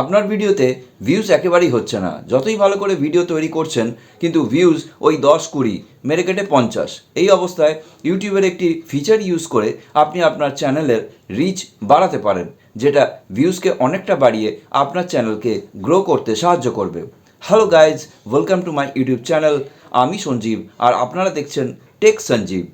আপনার ভিডিওতে ভিউজ একেবারেই হচ্ছে না। যতই ভালো করে ভিডিও তৈরি করছেন, কিন্তু ভিউজ ওই দশ কুড়ি, মেরে কেটে পঞ্চাশ। এই অবস্থায় ইউটিউবের একটি ফিচার ইউজ করে আপনি আপনার চ্যানেলের রিচ বাড়াতে পারেন, যেটা ভিউজকে অনেকটা বাড়িয়ে আপনার চ্যানেলকে গ্রো করতে সাহায্য করবে। Hello guys welcome to my YouTube channel আমি সঞ্জীব, আর আপনারা দেখছেন টেক সঞ্জীব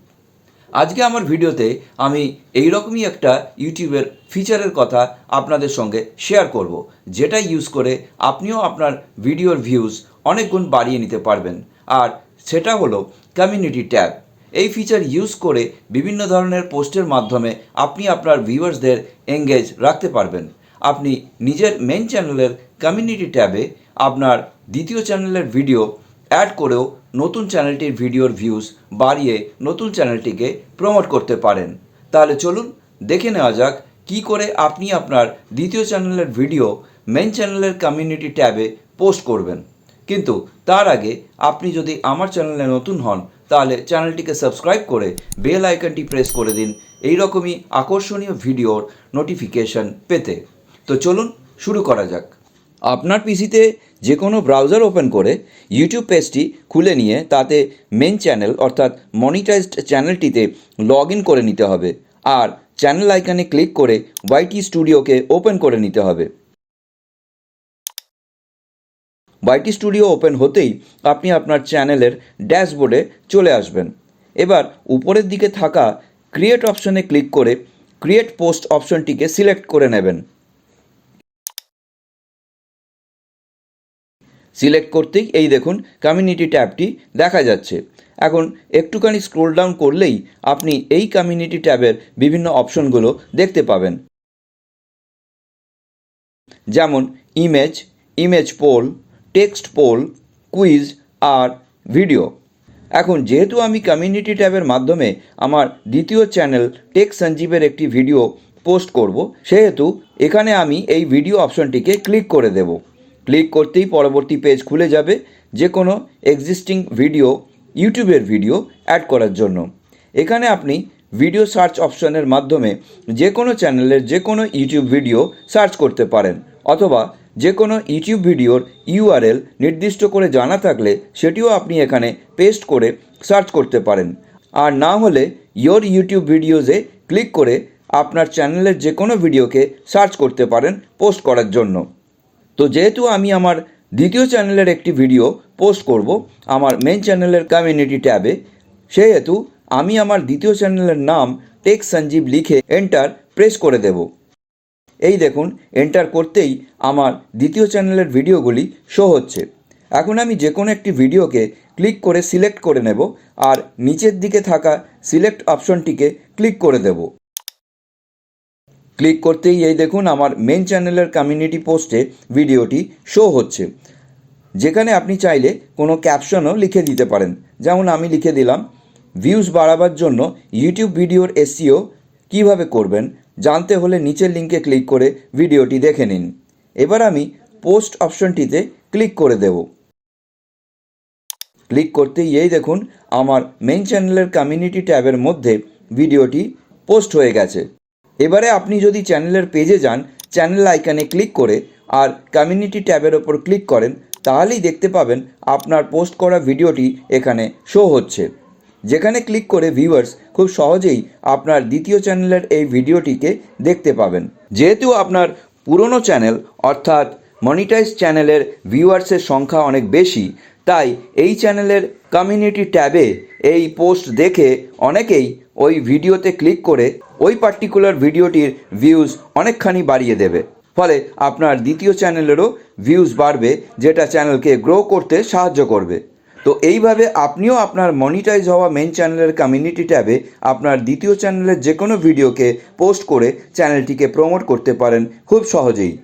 আজকে আমার ভিডিওতে আমি এই রকমই একটা ইউটিউবের ফিচারের কথা আপনাদের সঙ্গে শেয়ার করব, যেটা ইউজ করে আপনিও আপনার ভিডিওর ভিউজ অনেক গুণ বাড়িয়ে নিতে পারবেন। আর সেটা হলো কমিউনিটি ট্যাব এই ফিচার ইউজ করে বিভিন্ন ধরনের পোস্টের মাধ্যমে আপনি আপনার ভিউয়ার্সদের এঙ্গেজ রাখতে পারবেন। আপনি নিজের মেন চ্যানেলের কমিউনিটি ট্যাবে আপনার দ্বিতীয় চ্যানেলের ভিডিও অ্যাড করেও নতুন চ্যানেলটির ভিডিওর ভিউজ বাড়িয়ে নতুন চ্যানেলটিকে প্রমোট করতে পারেন। তাহলে চলুন দেখে নেওয়া যাক কি করে আপনি আপনার দ্বিতীয় চ্যানেলের ভিডিও মেন চ্যানেলের কমিউনিটি ট্যাবে পোস্ট করবেন। কিন্তু তার আগে আপনি যদি আমার চ্যানেলে নতুন হন, তাহলে চ্যানেলটিকে সাবস্ক্রাইব করে বেল আইকনটি প্রেস করে দিন। এই রকমই আকর্ষণীয় ভিডিওর নোটিফিকেশন পেতে। তো চলুন শুরু করা যাক। আপনার পিসিতে যে কোনো ব্রাউজার ওপেন করে ইউটিউব পেজটি খুলে নিয়ে তাতে মেন চ্যানেল অর্থাৎ মনিটাইজড চ্যানেলটিতে লগ ইন করে নিতে হবে। আর চ্যানেল আইকনে ক্লিক করে ওয়াইটি স্টুডিওকে ওপেন করে নিতে হবে। ওয়াইটি স্টুডিও ওপেন হতেই আপনি আপনার চ্যানেলের ড্যাশবোর্ডে চলে আসবেন। এবার উপরের দিকে থাকা ক্রিয়েট অপশনে ক্লিক করে ক্রিয়েট পোস্ট অপশনটিকে সিলেক্ট করে নেবেন। সিলেক্ট করতেই এই দেখুন কমিউনিটি ট্যাবটি দেখা যাচ্ছে। এখন একটুখানি স্ক্রোল ডাউন করলেই আপনি এই কমিউনিটি ট্যাবের বিভিন্ন অপশনগুলো দেখতে পাবেন। যেমন image image poll text poll quiz আর ভিডিও এখন যেহেতু আমি কমিউনিটি ট্যাবের মাধ্যমে আমার দ্বিতীয় চ্যানেল টেক সঞ্জীবের একটি ভিডিও পোস্ট করব, সেহেতু এখানে আমি এই ভিডিও অপশনটিকে ক্লিক করে দেব। ক্লিক করতেই পরবর্তী পেজ খুলে যাবে যে কোনো এক্সিস্টিং ভিডিও ইউটিউবের ভিডিও অ্যাড করার জন্য। এখানে আপনি ভিডিও সার্চ অপশনের মাধ্যমে যে কোনো চ্যানেলের যে কোনো ইউটিউব ভিডিও সার্চ করতে পারেন, অথবা যে কোনো ইউটিউব ভিডিওর ইউআরএল নির্দিষ্ট করে জানা থাকলে সেটিও আপনি এখানে পেস্ট করে সার্চ করতে পারেন। আর না হলে ইয়োর ইউটিউব ভিডিওজে ক্লিক করে আপনার চ্যানেলের যে কোনো ভিডিওকে সার্চ করতে পারেন পোস্ট করার জন্য। তো যেহেতু আমি আমার দ্বিতীয় চ্যানেলের একটি ভিডিও পোস্ট করব আমার মেন চ্যানেলের কমিউনিটি ট্যাবে, সেহেতু আমি আমার দ্বিতীয় চ্যানেলের নাম টেক সঞ্জীব লিখে এন্টার প্রেস করে দেব। এই দেখুন এন্টার করতেই আমার দ্বিতীয় চ্যানেলের ভিডিওগুলি শো হচ্ছে। এখন আমি যে কোনো একটি ভিডিওকে ক্লিক করে সিলেক্ট করে নেব আর নিচের দিকে থাকা সিলেক্ট অপশনটিকে ক্লিক করে দেবো। ক্লিক করতেই এই দেখুন আমার মেন চ্যানেলের কমিউনিটি পোস্টে ভিডিওটি শো হচ্ছে। যেখানে আপনি চাইলে কোনো ক্যাপশনও লিখে দিতে পারেন। যেমন আমি লিখে দিলাম ভিউজ বাড়াবার জন্য ইউটিউব ভিডিওর এসিও কীভাবে করবেন? জানতে হলে নিচের লিঙ্কে ক্লিক করে ভিডিওটি দেখে নিন। এবার আমি পোস্ট অপশনটিতে ক্লিক করে দেব। ক্লিক করতেই এই দেখুন, আমার মেন চ্যানেলের কমিউনিটি ট্যাবের মধ্যে ভিডিওটি পোস্ট হয়ে গেছে। এবারে আপনি যদি চ্যানেলের পেজে যান, চ্যানেল আইকনে ক্লিক করে আর কমিউনিটি ট্যাবের ওপর ক্লিক করেন, তাহলেই দেখতে পাবেন আপনার পোস্ট করা ভিডিওটি এখানে শো হচ্ছে। যেখানে ক্লিক করে ভিউয়ার্স খুব সহজেই আপনার দ্বিতীয় চ্যানেলের এই ভিডিওটিকে দেখতে পাবেন। যেহেতু আপনার পুরনো চ্যানেল, অর্থাৎ মনিটাইজ চ্যানেলের ভিউয়ার্সের সংখ্যা অনেক বেশি, তাই এই চ্যানেলের কমিউনিটি ট্যাবে এই পোস্ট দেখে অনেকেই ওই ভিডিওতে ক্লিক করে ওই পার্টিকুলার ভিডিওটির ভিউজ অনেকখানি বাড়িয়ে দেবে। ফলে আপনার দ্বিতীয় চ্যানেলেরও ভিউজ বাড়বে, যেটা চ্যানেলকে গ্রো করতে সাহায্য করবে। তো এইভাবে আপনিও আপনার মনিটাইজ হওয়া মেন চ্যানেলের কমিউনিটি ট্যাবে আপনার দ্বিতীয় চ্যানেলের যে কোনো ভিডিওকে পোস্ট করে চ্যানেলটিকে প্রমোট করতে পারেন খুব সহজেই।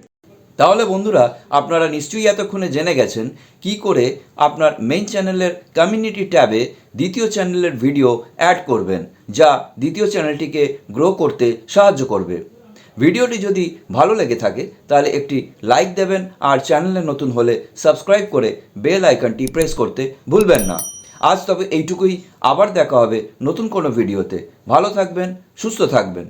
তাহলে বন্ধুরা, আপনারা নিশ্চয়ই এতক্ষণে জেনে গেছেন কি করে আপনার মেইন চ্যানেলের কমিউনিটি ট্যাবে দ্বিতীয় চ্যানেলের ভিডিও অ্যাড করবেন, যা দ্বিতীয় চ্যানেলটিকে গ্রো করতে সাহায্য করবে। ভিডিওটি যদি ভালো লেগে থাকে, তাহলে একটি লাইক দেবেন, আর চ্যানেলে নতুন হলে সাবস্ক্রাইব করে বেল আইকনটি প্রেস করতে ভুলবেন না। আজ তবে এইটুকুই, আবার দেখা হবে নতুন কোনো ভিডিওতে ভালো থাকবেন, সুস্থ থাকবেন।